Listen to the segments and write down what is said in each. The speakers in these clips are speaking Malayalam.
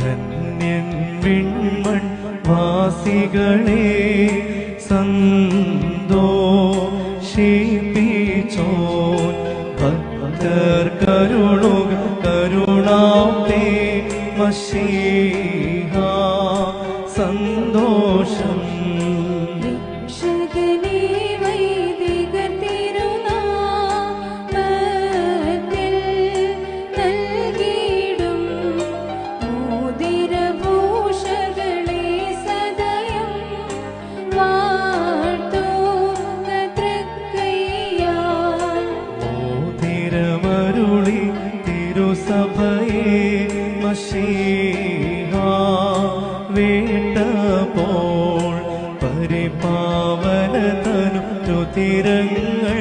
ധന്യൻ വിൺമൺ വാസികളെ സന്തോഷിപ്പിച്ചോ ഭക്തർ കരുണുക കരുണാത്തെ മഷീഹ സന്തോഷം തിരുസഭയെ മഷീഹ വേണ്ടപ്പോൾ പരിപാവനതനു രുതിരങ്ങൾ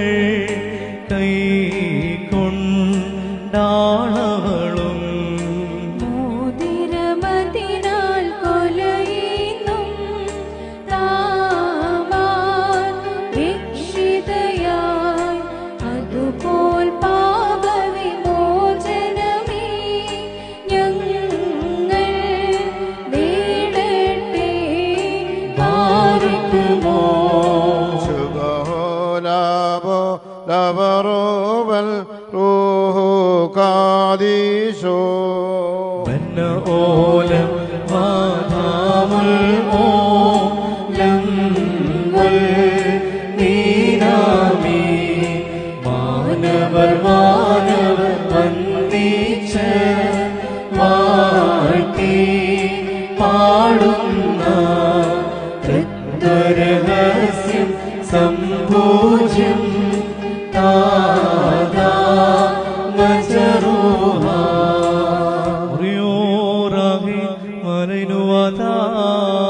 ലവറോവൽ റൂഹു കാദീശോ ബന്ന ഓലം പാടുന്ന وريورا مالين وتعالى